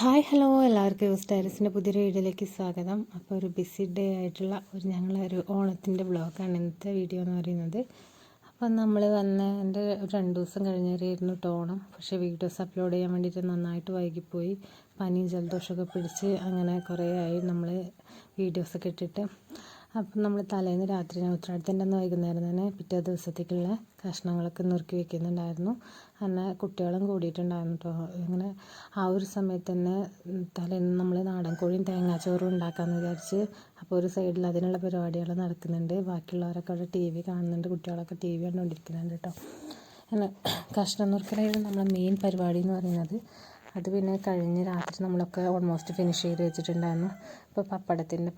Hi hello. എല്ലാവർക്കും സ്റ്റൈലിസിന്റെ പുതിയൊരു വീഡിയോയിലേക്ക് സ്വാഗതം. അപ്പോൾ ഒരു ബിസി ഡേ ആയിട്ടുള്ള ഒരു ഞങ്ങളൊരു ഓണത്തിന്റെ ബ്ലോഗാണ് ഇന്നത്തെ വീഡിയോ എന്ന് പറയുന്നത്. അപ്പം നമ്മൾ വന്ന എന്റെ രണ്ട് ദിവസം കഴിഞ്ഞായിരുന്നു ഓണം. പക്ഷേ വീഡിയോസ് അപ്ലോഡ് ചെയ്യാൻ വേണ്ടിയിട്ട് നന്നായിട്ട് വൈകിപ്പോയി. പനിയും ജലദോഷമൊക്കെ പിടിച്ച് അങ്ങനെ കുറേ ആയി നമ്മൾ വീഡിയോസൊക്കെ ഇട്ടിട്ട്. അപ്പം നമ്മൾ തലേന്ന് രാത്രി ഉത്രാടത്തിന്റെ അന്ന് വൈകുന്നേരം തന്നെ പിറ്റേ ദിവസത്തേക്കുള്ള കഷ്ണങ്ങളൊക്കെ നുറുക്കി വെക്കുന്നുണ്ടായിരുന്നു. അങ്ങനെ കുട്ടികളും കൂടിയിട്ടുണ്ടായിരുന്നു കേട്ടോ ഇങ്ങനെ ആ ഒരു സമയത്ത് തന്നെ തലേന്ന് നമ്മൾ നാടൻ കോഴിയും തേങ്ങാച്ചോറും ഉണ്ടാക്കാമെന്ന് വിചാരിച്ച് അപ്പോൾ ഒരു സൈഡിൽ അതിനുള്ള പരിപാടികൾ നടക്കുന്നുണ്ട്. ബാക്കിയുള്ളവരൊക്കെ അവിടെ ടി വി കാണുന്നുണ്ട്. കുട്ടികളൊക്കെ ടി വി കണ്ടുകൊണ്ടിരിക്കുന്നുണ്ട് കേട്ടോ അങ്ങനെ കഷ്ണം നുറുക്കലായിരുന്നു നമ്മളെ മെയിൻ പരിപാടി എന്ന് പറയുന്നത്. അത് പിന്നെ കഴിഞ്ഞ് രാത്രി നമ്മളൊക്കെ ഓൾമോസ്റ്റ് ഫിനിഷ് ചെയ്ത് വെച്ചിട്ടുണ്ടായിരുന്നു. ഇപ്പോൾ പപ്പടത്തിന്റെ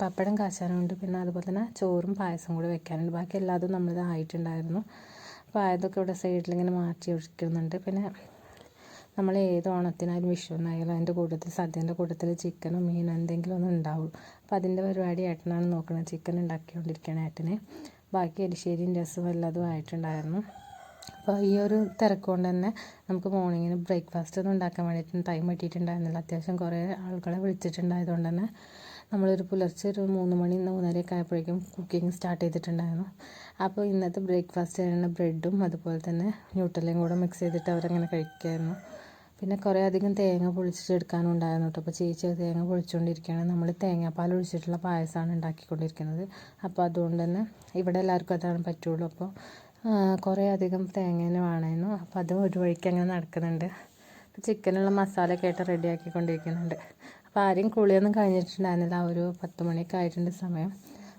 പപ്പടം കാച്ചാനുണ്ട് പിന്നെ അതുപോലെ തന്നെ ചോറും പായസം കൂടി വെക്കാനുണ്ട്. ബാക്കി എല്ലാതും നമ്മൾ ആയിട്ടുണ്ടായിരുന്നു. അപ്പോൾ ആയതൊക്കെ ഇവിടെ സൈഡിൽ ഇങ്ങനെ മാറ്റി ഒഴിക്കുന്നുണ്ട്. പിന്നെ നമ്മൾ ഏത് ഓണത്തിനായാലും വിഷുവിനായാലും അതിന്റെ കൂട്ടത്തിൽ സദ്യന്റെ കൂട്ടത്തിൽ ചിക്കനും മീനോ എന്തെങ്കിലും ഒന്നും ഉണ്ടാവും അപ്പോൾ അതിന്റെ പരിപാടി ഏട്ടനാണ് നോക്കുന്നത്. ചിക്കൻ ഉണ്ടാക്കിക്കൊണ്ടിരിക്കുകയാണ് ഏട്ടന്. ബാക്കി എരിശ്ശേരിയും രസവും എല്ലാതും ആയിട്ടുണ്ടായിരുന്നു. അപ്പോൾ ഈ ഒരു തിരക്ക് കൊണ്ട് തന്നെ നമുക്ക് മോർണിംഗിന് ബ്രേക്ക്ഫാസ്റ്റ് ഒന്നും ഉണ്ടാക്കാൻ വേണ്ടിയിട്ട് ടൈം കിട്ടിയിട്ടുണ്ടായിരുന്നില്ല. അത്യാവശ്യം കുറേ ആളുകളെ വിളിച്ചിട്ടുണ്ടായതുകൊണ്ട് തന്നെ നമ്മളൊരു പുലർച്ചെ ഒരു മൂന്ന് മണി മൂന്നരയൊക്കെ ആയപ്പോഴേക്കും കുക്കിംഗ് സ്റ്റാർട്ട് ചെയ്തിട്ടുണ്ടായിരുന്നു. അപ്പോൾ ഇന്നത്തെ ബ്രേക്ക്ഫാസ്റ്റ് ചെയ്യുന്ന ബ്രെഡും അതുപോലെ തന്നെ ന്യൂട്രലയും കൂടെ മിക്സ് ചെയ്തിട്ട് അവരങ്ങനെ കഴിക്കുമായിരുന്നു പിന്നെ കുറേ അധികം തേങ്ങ പൊളിച്ചിട്ട് എടുക്കാനും ഉണ്ടായിരുന്നു കേട്ടോ. അപ്പോൾ ചേച്ചി തേങ്ങ പൊളിച്ചുകൊണ്ടിരിക്കുകയാണ്. നമ്മൾ തേങ്ങാപ്പാൽ ഒഴിച്ചിട്ടുള്ള പായസമാണ് ഉണ്ടാക്കിക്കൊണ്ടിരിക്കുന്നത്. അപ്പോൾ അതുകൊണ്ട് തന്നെ ഇവിടെ എല്ലാവർക്കും അതാണ് പറ്റുള്ളൂ. അപ്പോൾ കുറേ അധികം തേങ്ങ വേണമായിരുന്നു. അപ്പോൾ അത് ഒരു വഴിക്ക് അങ്ങനെ നടക്കുന്നുണ്ട്. ചിക്കനുള്ള മസാലയൊക്കെ ആയിട്ട് റെഡിയാക്കിക്കൊണ്ടിരിക്കുന്നുണ്ട് അപ്പോൾ ആരെയും കുളിയൊന്നും കഴിഞ്ഞിട്ടുണ്ടായിരുന്നില്ല. ഒരു പത്ത് മണിയൊക്കെ ആയിട്ടുണ്ട് സമയം.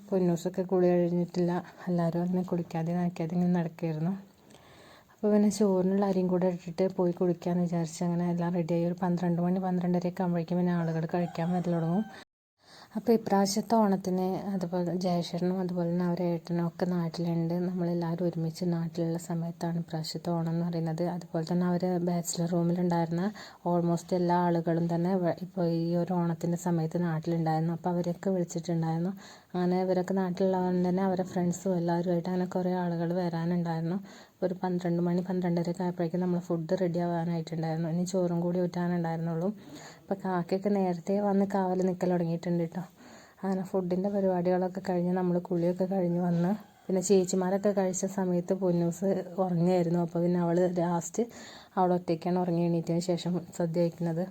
പൊന്നൂസൊക്കെ കുളി കഴിഞ്ഞിട്ടില്ല. എല്ലാവരും അങ്ങനെ കുളിക്കാതെ നനയ്ക്കാതെ ഇങ്ങനെ നടക്കുമായിരുന്നു അപ്പോൾ പിന്നെ ചോറിനുള്ള അരിയും കൂടെ ഇട്ടിട്ട് പോയി കുളിക്കാമെന്ന് വിചാരിച്ച് അങ്ങനെ എല്ലാം റെഡിയായി ഒരു പന്ത്രണ്ട് മണി പന്ത്രണ്ടരയൊക്കെ ആകുമ്പോഴേക്കും പിന്നെ ആളുകൾ കഴിക്കാൻ വരൽ തുടങ്ങും അപ്പോൾ ഇപ്രാവശ്യത്തെ ഓണത്തിന് അതുപോലെ ജയശ്വരനും അതുപോലെ തന്നെ അവരെ ഏട്ടനും ഒക്കെ നാട്ടിലുണ്ട്. നമ്മളെല്ലാവരും ഒരുമിച്ച് നാട്ടിലുള്ള സമയത്താണ് ഇപ്രാവശ്യത്തെ ഓണം എന്ന് പറയുന്നത്. അതുപോലെ തന്നെ അവർ ബാച്ചിലർ റൂമിലുണ്ടായിരുന്ന ഓൾമോസ്റ്റ് എല്ലാ ആളുകളും തന്നെ ഇപ്പോൾ ഈ ഒരു ഓണത്തിന്റെ സമയത്ത് നാട്ടിലുണ്ടായിരുന്നു. അപ്പോൾ അവരെയൊക്കെ വിളിച്ചിട്ടുണ്ടായിരുന്നു. അങ്ങനെ ഇവരൊക്കെ നാട്ടിലുള്ളതുകൊണ്ട് തന്നെ അവരെ ഫ്രണ്ട്സും എല്ലാവരുമായിട്ട് അങ്ങനെ കുറേ ആളുകൾ വരാനുണ്ടായിരുന്നു. ഒരു പന്ത്രണ്ട് മണി പന്ത്രണ്ടരയൊക്കെ ആയപ്പോഴേക്കും നമ്മൾ ഫുഡ് റെഡി ആവാനായിട്ടുണ്ടായിരുന്നു. ഇനി ചോറും കൂടി ഊറ്റാനുണ്ടായിരുന്നുള്ളൂ അപ്പോൾ കാക്കയൊക്കെ നേരത്തെ വന്ന് കാവൽ നിൽക്കൽ തുടങ്ങിയിട്ടുണ്ട് കേട്ടോ അങ്ങനെ ഫുഡിന്റെ പരിപാടികളൊക്കെ കഴിഞ്ഞ് നമ്മൾ കുളിയൊക്കെ കഴിഞ്ഞ് വന്ന് പിന്നെ ചേച്ചിമാരൊക്കെ കഴിച്ച സമയത്ത് പൊന്നൂസ് ഉറങ്ങിയായിരുന്നു അപ്പോൾ പിന്നെ അവൾ ലാസ്റ്റ് അവൾ ഒറ്റയ്ക്കാണ് ഉറങ്ങി എണീറ്റതിന് ശേഷം സദ്യ കഴിക്കുന്നത്.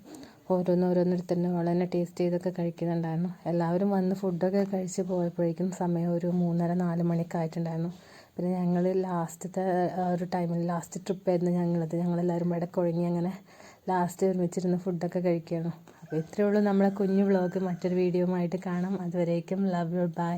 ഓരോന്ന് എടുത്തിട്ട് അവൾ തന്നെ ടേസ്റ്റ് ചെയ്തൊക്കെ കഴിക്കുന്നുണ്ടായിരുന്നു. എല്ലാവരും വന്ന് ഫുഡൊക്കെ കഴിച്ച് പോയപ്പോഴേക്കും സമയം ഒരു മൂന്നര നാല് മണിയൊക്കെ ആയിട്ടുണ്ടായിരുന്നു. പിന്നെ ഞങ്ങൾ ലാസ്റ്റത്തെ ഒരു ടൈമിൽ ലാസ്റ്റ് ട്രിപ്പായിരുന്നു ഞങ്ങളത്. ഞങ്ങളെല്ലാവരും കുഴങ്ങി അങ്ങനെ ലാസ്റ്റ് ഒരുമിച്ചിരുന്ന് ഫുഡൊക്കെ കഴിക്കുകയാണ്. അപ്പോൾ ഇത്രയേ ഉള്ളൂ നമ്മളെ കുഞ്ഞു വ്ളോഗ് മറ്റൊരു വീഡിയോ ആയിട്ട് കാണാം. അതുവരേക്കും ലവ് യു ബൈ